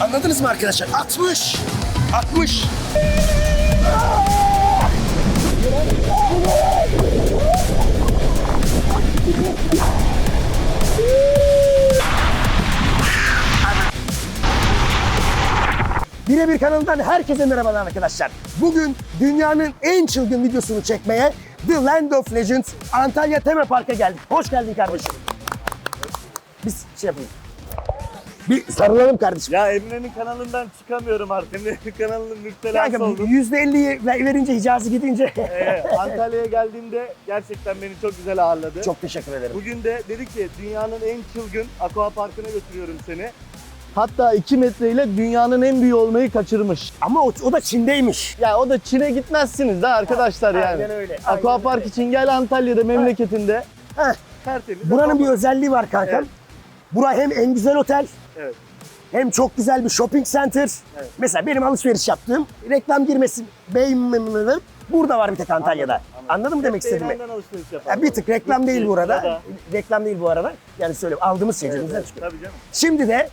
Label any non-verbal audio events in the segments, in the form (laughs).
Anladınız mı arkadaşlar? 60. 60. Birebir kanalından herkese merhabalar arkadaşlar. Bugün dünyanın en çılgın videosunu çekmeye The Land of Legends Antalya Tema Park'a geldik. Hoş geldin kardeşim. Biz şey yapalım. Bir sarılalım kardeşim. Ya Emre'nin kanalından çıkamıyorum artık. Emre'nin kanalının müptelası Kanka oldum. %50'yi ver- verince Hicazi gidince. Ee, Antalya'ya geldiğimde gerçekten beni çok güzel ağırladı. Çok teşekkür ederim. Bugün de dedi ki dünyanın en çılgın aqua parkına götürüyorum seni. Hatta 2 metreyle dünyanın en büyüğü olmayı kaçırmış. Ama o, o da Çin'deymiş. Ya o da Çin'e gitmezsiniz de arkadaşlar yani. Aynen öyle, Aqua aynen park öyle. için gel Antalya'da memleketinde. Heh, Tertemiz. buranın bir özelliği var kankam. Evet. Bura hem en güzel otel Evet. hem çok güzel bir shopping center. Evet. Mesela benim alışveriş yaptığım reklam girmesin beğenmemem burada var bir tek Antalya'da. Anladın mı demek istediğimi? Beğenenden alışveriş yapar. Ya bir tık reklam değil bu arada. Da- Reklam değil bu arada. Yani söyle aldığımız şey Evet, evet, çıkıyor. Tabii canım. Şimdi de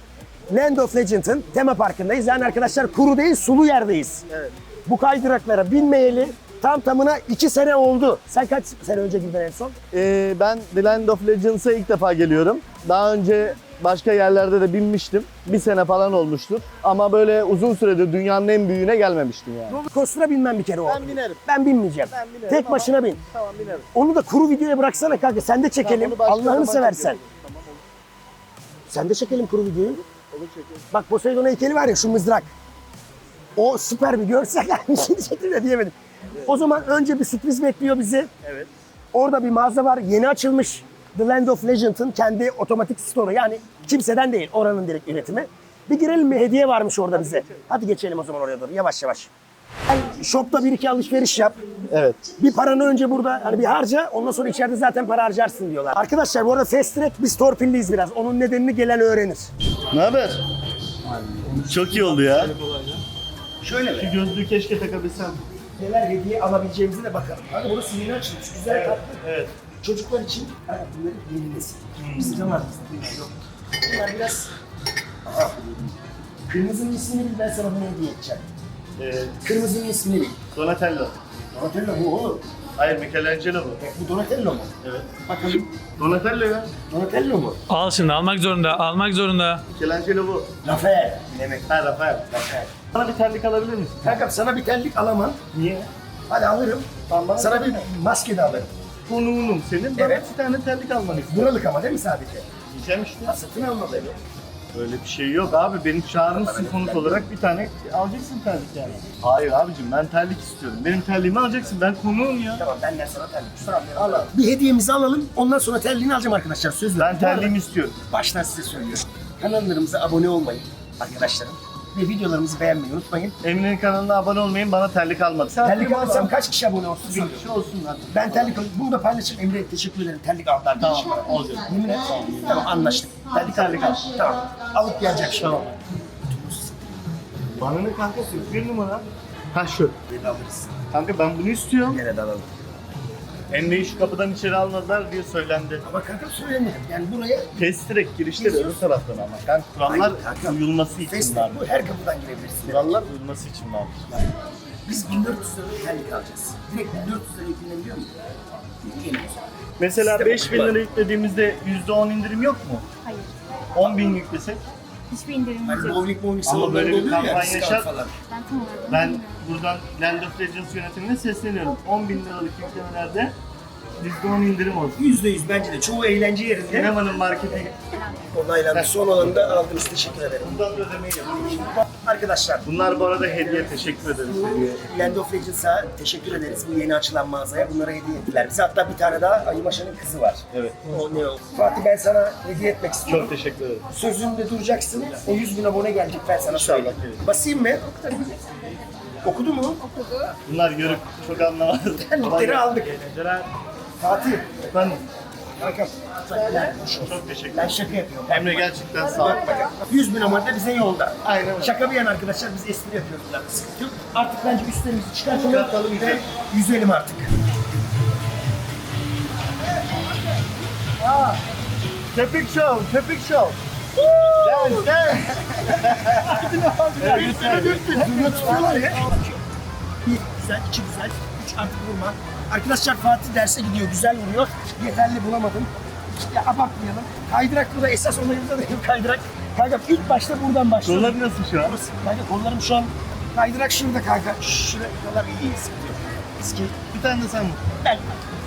Land of Legends'ın tema parkındayız. Yani arkadaşlar kuru değil sulu yerdeyiz. Evet. Bu kaydıraklara binmeyeli tam tamına iki sene oldu. Sen kaç sene önce girdin en son? Ee, ben The Land of Legends'a ilk defa geliyorum. Daha önce başka yerlerde de binmiştim. Bir sene falan olmuştur. Ama böyle uzun süredir dünyanın en büyüğüne gelmemiştim yani. Roller coaster'a binmem bir kere oldu. Ben binerim. Ben binmeyeceğim. Ben binerim Tek ama- başına bin. Tamam binerim. Onu da kuru videoya bıraksana kanka. Sen de çekelim. Onu başka Allah'ını zaman seversen. çekelim. Tamam. Sen de çekelim kuru videoyu. Olur çekelim. Bak Poseidon heykeli var ya şu mızrak. O süper bir görsel. (laughs) Şimdi çekim de diyemedim. O zaman önce bir sürpriz bekliyor bizi. Evet. Orada bir mağaza var. Yeni açılmış. The Land of Legends'ın kendi otomatik store'u. Yani kimseden değil. Oranın direkt üretimi. Bir girelim mi? Hediye varmış orada bize. Hadi geçelim o zaman oraya doğru. Yavaş yavaş. Yani shopta bir iki alışveriş yap. Evet. Bir paranı önce burada hani bir harca. Ondan sonra içeride zaten para harcarsın diyorlar. Arkadaşlar bu arada Fast Track biz torpilliyiz biraz. Onun nedenini gelen öğrenir. Ne haber? Çok iyi oldu ya. Şöyle mi? Şu gözlüğü keşke takabilsem. Neler hediye alabileceğimize de bakalım. Hadi burası yeni açılmış. Güzel tatlı. Evet. Çocuklar için bunları yeni nesil. Bizim zamanımızda bunlar yok. Bunlar biraz... Kırmızının ismini bil ben sana bunu hediye edeceğim. Ee, Kırmızının ismini bil. Donatello. Donatello bu oğlum. Hayır Michelangelo bu. E, Bu Donatello mu? Evet. Bakalım. Donatello ya. Donatello mu? Al şimdi almak zorunda, almak zorunda. Michelangelo bu. Rafael. Demek. Ha Rafael. Rafael. Bana bir terlik alabilir misin? Kankam sana bir terlik alamam. Niye? Hadi alırım. Tamam, bana Sana bir bir maske de alırım. Konuğunum senin. Bana Evet. bir tane terlik almanı istiyorum. Buralık ama değil mi sadece? Diyeceğim işte. Ha, satın alma beni. Öyle bir şey yok abi. Benim çağrımsın konuk olarak bir tane alacaksın terlik yani. Hayır abicim ben terlik istiyorum. Benim terliğimi alacaksın. Ben konuğum ya. Tamam benden sana terlik. Al al. Bir hediyemizi alalım. Ondan sonra terliğini alacağım arkadaşlar. Söz Ben veriyorum. terliğimi istiyorum. Baştan size söylüyorum. Kanallarımıza abone olmayı arkadaşlarım. Ve videolarımızı beğenmeyi unutmayın. Emine'nin kanalına abone olmayın. Bana terlik almadı. Terlik alırsam kaç kişi abone olsun? Bir söylüyorum. kişi olsun hadi. Ben terlik alayım. Bunu da paylaşırım. Emre teşekkür ederim. Terlik aldı arkadaşım. Tamam, olacak. Yemin et. Tamam anlaştık. Terlik terlik al. Tamam. Alıp gelecek şimdi. Tamam. Bana ne kanka bir numara. Ha şu. Beni alırız. Kanka ben bunu istiyorum. Nerede alalım? Emre'yi şu kapıdan içeri almadılar diye söylendi. Ama kanka söylemedim. Yani buraya Test direkt girişleri öbür taraftan ama. Kanka kurallar Hayır, kanka. uyulması için festival var. bu. Her kapıdan girebilirsin. Kurallar uyulması için var. Biz 1400 lira terlik alacağız. Direkt 1400 lira yüklenebiliyor muyum? Yükleyemeyiz. Mesela Sistem 5000 var. lira yüklediğimizde %10 indirim yok mu? Hayır. 10 bin yüklesek? Hiçbir indirimimiz Hani yok. bowling bowling Ama salonları böyle bir oluyor ya, kampanya yaşat- falan. Ben tam olarak Ben bilmiyorum. buradan Land of Legends yönetimine sesleniyorum. 10 bin liralık yüklemelerde %10 indirim olsun. %100 bence de. Çoğu eğlence yerinde. Sinemanın marketi Onaylandı. Son olanı da aldınız. Teşekkür ederim. bundan da ödemeyi yapıyor. Arkadaşlar Bunlar bu arada hediye teşekkür ederiz. Land of Legends'a teşekkür ederiz bu yeni açılan mağazaya. Bunlara hediye ettiler bize. Hatta bir tane daha Ayı Maşa'nın kızı var. Evet. O ne o? Fatih ben sana hediye etmek istiyorum. Çok teşekkür ederim. Sözünde duracaksın. O 100 bin abone gelecek ben sana söyleyeyim. evet. Basayım mı? Okudu mu? Bunlar görüp çok anlamaz. (laughs) Terlikleri aldık. Eğlenceler. Fatih. Ben Kankam. çok teşekkür Ben ederim. şaka yapıyorum. Emre gerçekten sağ ol. 100 bin abone de bize yolda. Aynen öyle. Şaka bir yana arkadaşlar biz espri yapıyoruz. Yani sıkıntı yok. Artık bence üstlerimizi çıkartalım Çıkartalım, ve yüzelim. yüzelim artık. Köpük Show, Köpük Show. Gel gel. Zurna tutuyorlar ya. Bir güzel, iki güzel, üç artık vurma. Arkadaşlar Fatih derse gidiyor, güzel vuruyor. Yeterli bulamadım. Ya abartmayalım. Kaydırak da esas olayımda da yok kaydırak. Kanka ilk başta buradan başladım. Kollar nasıl şu an? Kanka kollarım şu an kaydırak şurada kanka. Şurada kollar iyi sıkıyor. Eski. Bir tane de sen vur. Ben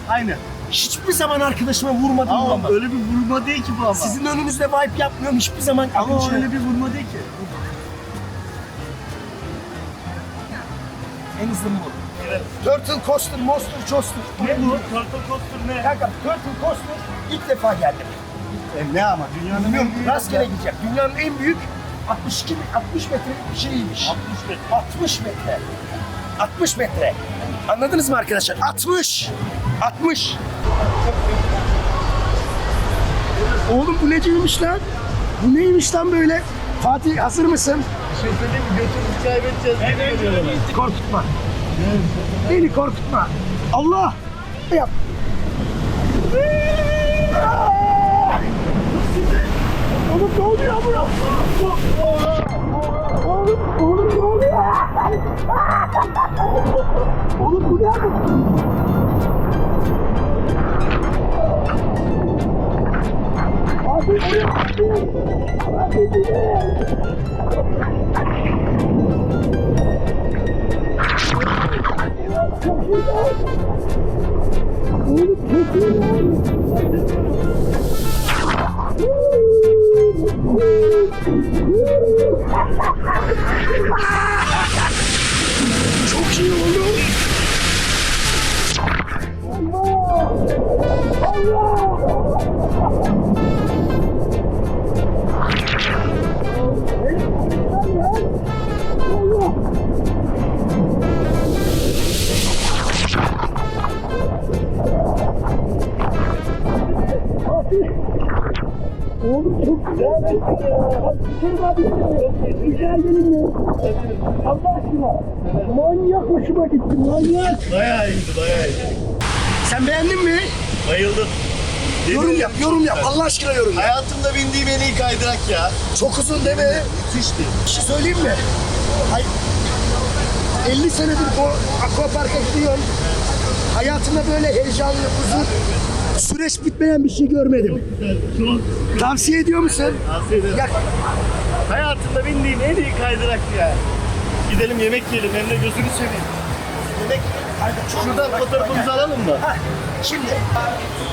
Aynı. hiçbir zaman arkadaşıma vurmadım ama. Ama öyle bir vurma değil ki bu ama. Sizin önünüzde vibe yapmıyorum hiçbir zaman. ama Akıncı- öyle bir vurma değil ki. En hızlı bu. Turtle Coaster, Monster Coaster. Ne bu? Turtle Coaster ne? Kanka Turtle Coaster ilk defa geldim. E, ne ama? Dünyanın Bilmiyorum en büyüğü. rastgele gidecek. Dünyanın en büyük 62 mi- 60 metrelik bir şeyiymiş. 60 metre. 60 metre. 60 metre. Anladınız mı arkadaşlar? 60. 60. Oğlum bu neciymiş lan? Bu neymiş lan böyle? Fatih hazır mısın? Bir şey söyleyeyim mi? Götümüzü kaybedeceğiz. Evet. Korkutma. Beni korkutma. Allah! Yap. Oğlum ne oluyor bu? Oğlum, oğlum ne oluyor? Oğlum bu ne? Abi bu ne? Abi bu ne? Çok Kim abi? Güzel benimle. Allah aşkına. Manyak hoşuma gitti manyak. Bayağı iyiydi, bayağı iyiydi. Sen beğendin mi? Bayıldım. Yorum yap, yorum yap. Allah aşkına yorum yap. Hayatımda bindiğim en iyi kaydırak ya. Çok uzun değil mi? Müthişti. Bir şey söyleyeyim mi? Hay 50 senedir bu akvaparka gidiyorum. Hayatımda böyle heyecanlı, uzun, süreç bitmeyen bir şey görmedim. Tavsiye ediyor musun? tavsiye ederim. Ya, Hayatımda bindiğim en iyi kaydırak ya. Gidelim yemek yiyelim hem de gözünü seveyim. çok Şuradan fotoğrafımızı alalım mı? Hah, Şimdi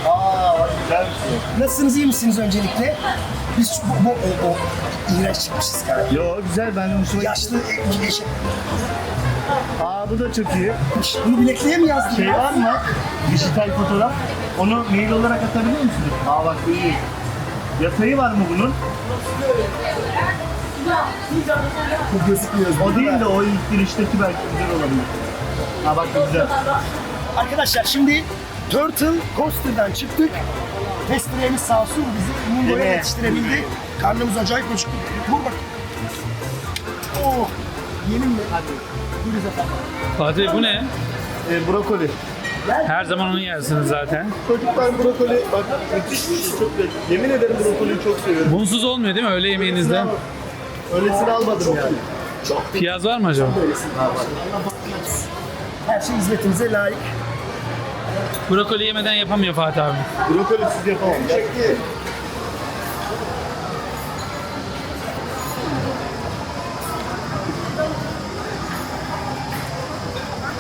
Aa bak güzel bir şey. nasılsınız, iyi misiniz öncelikle? Biz bu, bu o, o iğrenç çıkmışız kanka. Yo güzel ben de hoşuma Yaşlı e, eşek. Aa bu da çok iyi. Bunu bilekliğe mi yazdın? Şey var mı? Dijital fotoğraf. Onu mail olarak atabilir misiniz? Aa bak iyi. Yatayı var mı bunun? Bu gözükmüyor. O değil de o ilk girişteki belki güzel olabilir. Ha bak bu güzel. Arkadaşlar şimdi Turtle Coaster'dan çıktık. Testire'miz sağ olsun bizi Mungo'ya mi? yetiştirebildi. Karnımız acayip acıktı. Vur bak. Oh. Yiyelim mi? Hadi. Buyuruz efendim. Fatih bu ne? Ee, brokoli. Her zaman onu yersiniz zaten. Çocuklar brokoli bak müthiş bir şey çok lezzetli. Yemin ederim brokoliyi çok seviyorum. Bunsuz olmuyor değil mi öğle yemeğinizde? Öylesini almadım yani. Piyaz var mı acaba? Her şey hizmetinize layık. Brokoli yemeden yapamıyor Fatih abi. Brokoli siz yapamam. Çekti.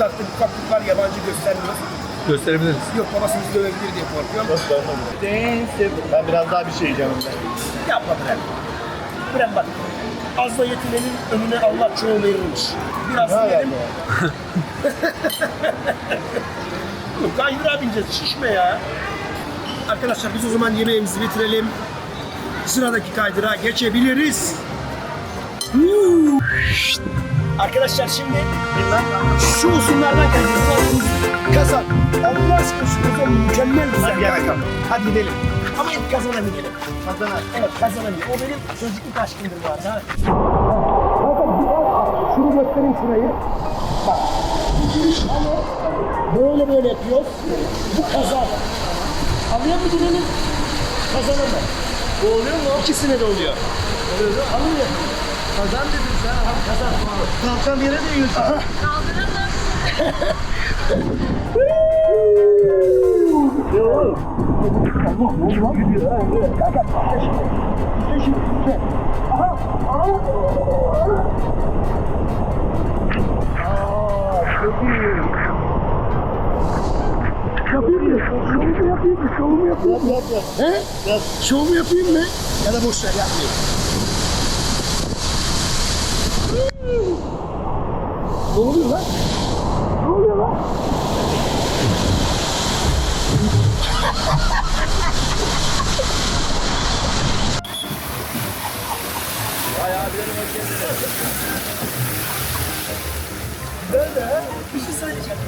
Tatlı bir var yabancı göstermiyor. Gösterebiliriz. Yok babası bizi dövebilir diye korkuyorum. Ben biraz daha bir şey yiyeceğim. Yapma Bre. Bre bak. Azla yetinenin önüne Allah çoğu verirmiş. Biraz Ne yiyelim. (laughs) Oğlum Kaydıra bineceğiz şişme ya. Arkadaşlar biz o zaman yemeğimizi bitirelim. Sıradaki kaydıra geçebiliriz. Huu. Arkadaşlar şimdi şu uzunlardan aldığımız Kazan. Allah aşkına şu kazan mükemmel güzel. Hadi gel bakalım. Hadi gidelim. Ama ilk kazana gidelim. Kazana. Evet kazanabilir. O benim çocukluk aşkımdır bu arada. ha. Şunu göstereyim şurayı. Bak. Böyle böyle yapıyor. Bu kazan. Anlıyor musun benim? Kazanır mı? Bu oluyor mu? İkisine de oluyor. Oluyor da almıyor. Kazan dedin sen. Abi kazan. Kalkan yere değiyorsun. Allah ne oldu lan? Gidiyor ha. Kanka şimdi. Şimdi. İşte. Aha. Aha. Aa, çok iyi. Yapayım mı? Şovumu yapayım mı? Şovumu yapayım mı? Yap yap. He? Yap. Şovumu yapayım mı? Ya da boş ver yapmayayım. Ne oluyor lan? Ne oluyor lan? Böyle bir şey söyleyeceğim.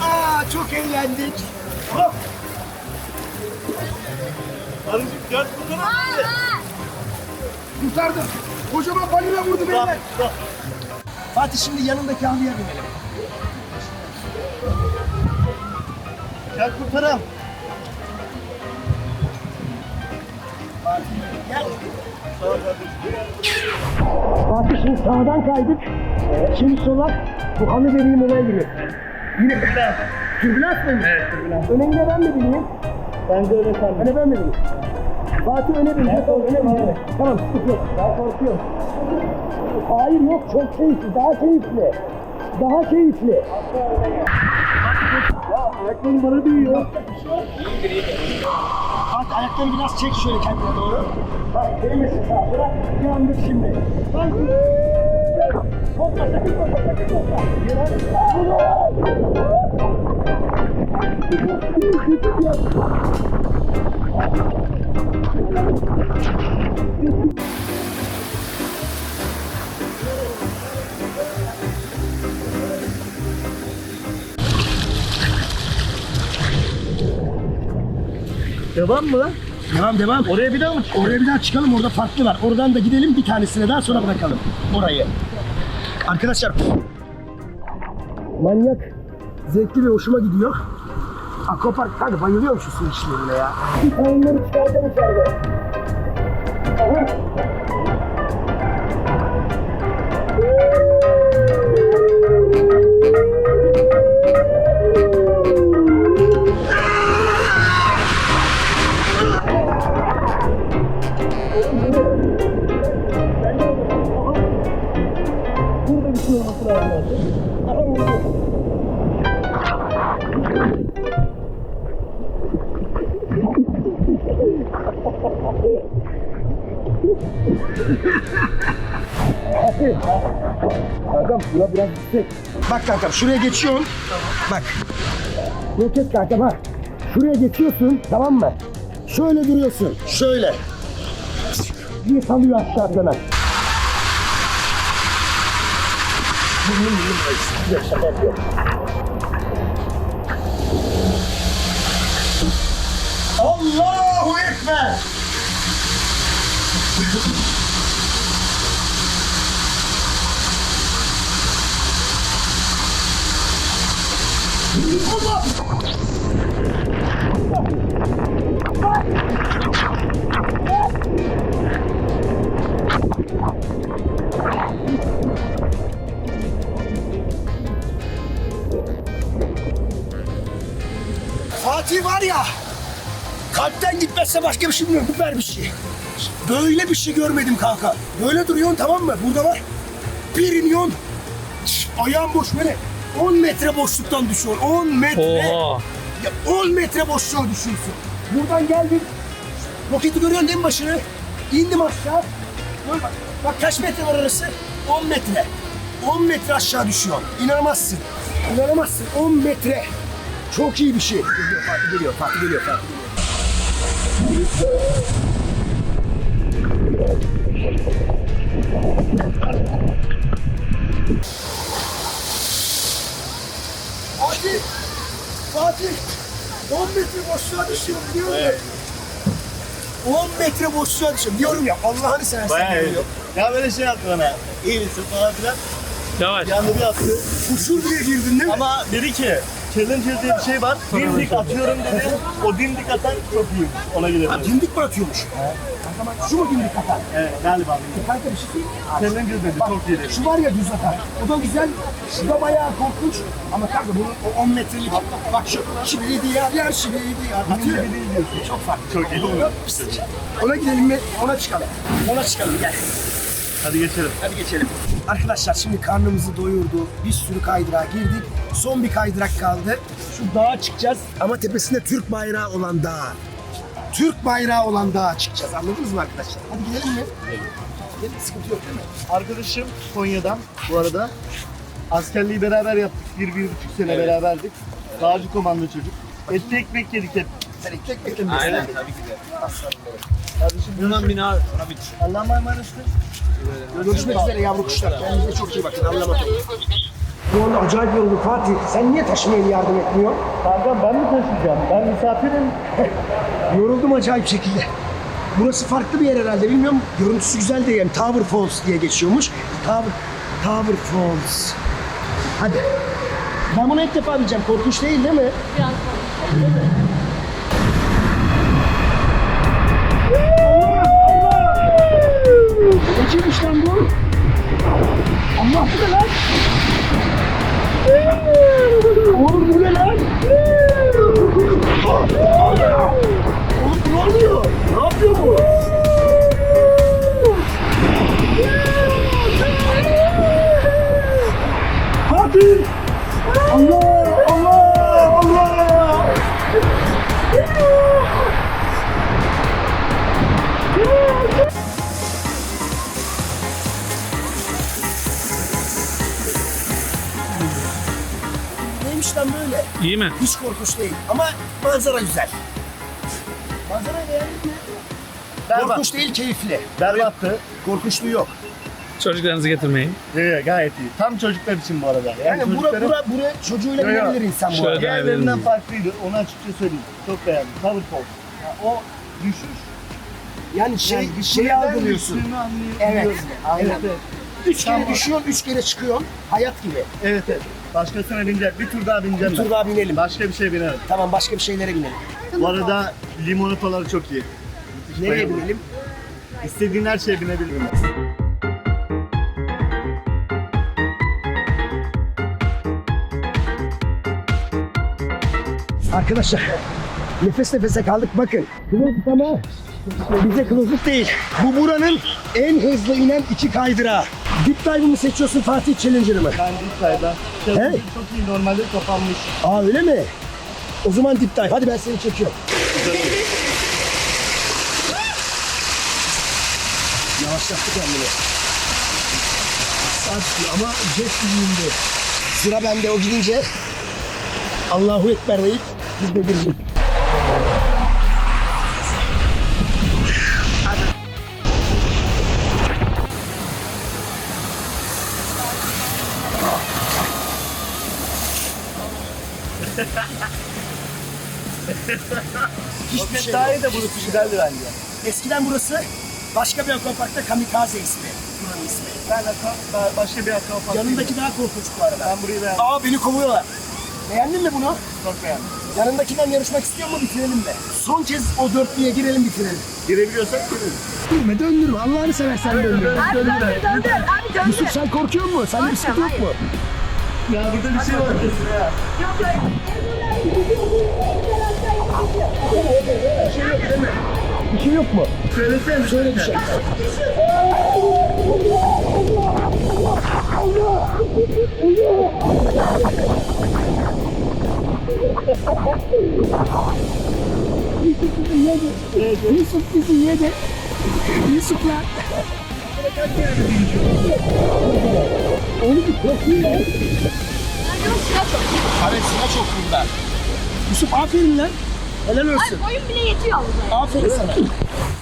Aa çok eğlendik. Hop. Arıcık gel buradan. Kurtardım. Kocaman balina vurdu beyler. Fatih şimdi yanındaki halıya binelim. Gel kurtaralım. Gel. Fatih şimdi sağdan kaydık. Şimdi sola. Bu halı dediğim olay giriyor. Yine Türbülans mı? Evet türbülans. Öne yine ben mi bineyim? Ben de öyle sandım. Öne ben mi bineyim? Fatih bin. Ben öne bin. Tamam sıkıntı yok. Ben korkuyorum. Hayır yok çok keyifli. Daha keyifli. Daha keyifli. Ayaklarım bana değiyor. Fatih ayaklarını biraz çek şöyle kendine doğru. Bak değmesin sağa sola. Yandık şimdi. Bak. Topla sakın topla sakın topla. Devam mı? Devam devam. Oraya bir daha mı? Oraya bir daha çıkalım orada farklı var. Oradan da gidelim bir tanesine daha sonra bırakalım orayı. Arkadaşlar manyak zevkli ve hoşuma gidiyor. Aquapark kanka bayılıyorum şu su işlerine ya. Onları çıkardım içeride. Bak kankam şuraya geçiyorsun. Bak. Roket kankam ha. Şuraya geçiyorsun tamam mı? Şöyle duruyorsun. Şöyle. Bir salıyor aşağı sana. Yok. Allahu Ekber! Fatih var ya, kalpten gitmezse başka bir şey bilmiyorum. Süper bir şey. Böyle bir şey görmedim kanka. Böyle duruyorsun tamam mı? Burada var. Bir iniyorsun. Ayağın boş böyle. 10 metre boşluktan düşüyorsun. 10 metre. Oha. Ya 10 metre boşluğa düşüyorsun. Buradan geldim. Roketi görüyorsun değil mi başını? İndim aşağı. Dur bak. Bak kaç metre var arası? 10 metre. 10 metre aşağı düşüyor. İnanamazsın. İnanamazsın. 10 metre. Çok iyi bir şey. Geliyor Fatih geliyor. Fatih geliyor. Fatih geliyor. Fatih! Fatih! 10 metre boşluğa düşüyor biliyor musun? 10 metre boşluğa düşüyor. Diyorum ya Allah'ını seversen. Diyorum. Ya böyle şey yaptı bana. İyi misin falan filan. Yavaş. Yandı bir attı. Uçur bile girdin değil mi? Ama dedi ki Challenger diye bir şey var. Dimdik atıyorum dedi. O dimdik atan çok iyi. Ona gidelim. Dimdik atıyormuş? Kanka bak şu mu dimdik atan? Evet galiba. Kanka bir şey söyleyeyim mi? Challenger dedi Bak, çok iyi dedi. Şu var ya düz atan. O da güzel. Şu da bayağı korkunç. Ama kanka bunun o 10 metrelik. Bak şu. Şibiri diyar yer şibiri diyar. Atıyor. Çok farklı. Çok iyi. Ona gidelim mi? Ona çıkalım. Ona çıkalım gel. Hadi geçelim. Hadi geçelim. Arkadaşlar şimdi karnımızı doyurdu. Bir sürü kaydırağa girdik. Son bir kaydırak kaldı. Şu dağa çıkacağız ama tepesinde Türk bayrağı olan dağ. Türk bayrağı olan dağa çıkacağız. Anladınız mı arkadaşlar? Hadi gidelim mi? Gidelim. Sıkıntı yok değil mi? Arkadaşım Konya'dan bu arada. Askerliği beraber yaptık. Bir, bir buçuk sene beraberdik. Dağcı komando çocuk. Etli ekmek yedik hep. Sen ekmek beklemeyin. Aynen tabii ki de. Aslanım. Kardeşim Yunan bina ki. Allah'a emanetsin. Görüşmek üzere yavru kuşlar. Kendinize çok iyi bakın. Allah'a emanet olun. Bu anda acayip yoruldum Fatih. Sen niye taşımaya yardım etmiyorsun? Kankam ben mi taşıyacağım? Ben misafirim. (laughs) Yoruldum acayip şekilde. Burası farklı bir yer herhalde bilmiyorum. Görüntüsü güzel diye yani Tower Falls diye geçiyormuş. Tower, Tower Falls. Hadi. Ben bunu ilk defa bileceğim. Korkunç değil değil mi? Biraz Ne kimmiş lan bu? Allah bu ne lan? Oğlum bu ne lan? Oğlum ne oluyor? Ne yapıyor bu? İyi mi? Hiç korkunç değil ama manzara güzel. Manzara beğendin mi? Berbat. Korkunç değil, keyifli. Berbattı. Korkunçluğu yok. Çocuklarınızı getirmeyin. Yo, yo, gayet iyi. Tam çocuklar için bu arada. Yani bura, çocukların- bura, bura çocuğuyla Yo, yo. binebilir insan bu Şöyle arada. Diğerlerinden farklıydı. Onu açıkça söyleyeyim. Çok beğendim. Tower Falls. Ya, o düşüş. Yani şey, yani şeyi algılıyorsun. düştüğünü Evet, aynen. Evet, evet. Üç kere Tamam. düşüyorsun, üç kere çıkıyorsun. Hayat gibi. Evet, evet. Başkasına bineceğim. Bir tur daha bineceğim Bir tur daha binelim. Başka bir şey binemem. Tamam başka bir şeylere binelim. Bu arada limonataları çok iyi. Nereye bayıldım. binelim? İstediğin her şeye binebilirim. Arkadaşlar nefes nefese kaldık bakın. Kılavuz ama bize kılavuzluk değil. Bu buranın en hızlı inen iki kaydırağı. Dip dive'ı mı seçiyorsun Fatih Challenger'ı mı? Ben ilk sayıda. Hey. Çok iyi. Normalde kapanmış. Aa öyle mi? O zaman dip dive. Hadi ben seni çekiyorum. Yavaşlattı kendini. Saçlı ama jet gibi indi. Sıra bende o gidince Allahu Ekber deyip biz de girdik. (laughs) Hiçbir şey iyi de burası güzeldi bence. Eskiden burası başka bir akvaparkta Kamikaze ismi. Buranın ismi. Ben akva- daha başka bir akvapark Yanındaki daha korkunç bu arada. Ben burayı beğendim. Aa beni kovuyorlar. Beğendin mi bunu? Çok beğendim. Yanındakinden yarışmak istiyor mu bitirelim mi? Son kez o dörtlüye girelim bitirelim. Girebiliyorsak gireriz. Girme döndürme Allah'ını seversen döndürme. Abi döndür, döndür. Abi döndür. Yusuf sen korkuyor musun? Sende bir sıkıntı yok mu? Ya burada bir şey var ya. Yok yok. Bir şey yok mu? Söylesene. Şöyle bir şey. Yusuf bizi yedi. Yusuf. Oğlum çok iyi lan. Sıra çok bunda. Yusuf aferin lan. Helal olsun. Ay boyun bile yetiyor burada. Aferin sana.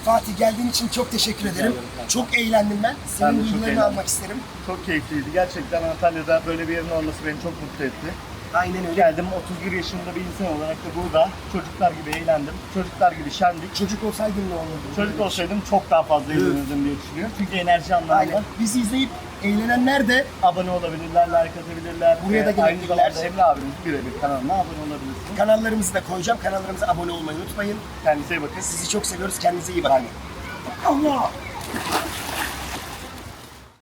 Fatih geldiğin için çok teşekkür ederim. Çok eğlendim ben. Ben Senin de çok duygularını eğlendim. almak isterim. Çok keyifliydi. Gerçekten Antalya'da böyle bir yerin olması beni çok mutlu etti. Aynen öyle. Geldim 31 yaşında bir insan olarak da burada çocuklar gibi eğlendim. Çocuklar gibi şendik. Çocuk olsaydın ne olurdu? Çocuk olsaydım çok daha fazla eğlenirdim diye düşünüyorum. Çünkü enerji anlamında Aynen. Bizi izleyip eğlenenler de Abone olabilirler, like atabilirler. Buraya da Aynı gelebilirler. zamanda Emre abinin birebir kanalına abone olabilirsiniz. kanallarımızı da koyacağım. Kanallarımıza abone olmayı unutmayın. Kendinize iyi bakın. Sizi çok seviyoruz. Kendinize iyi bakın. Allah!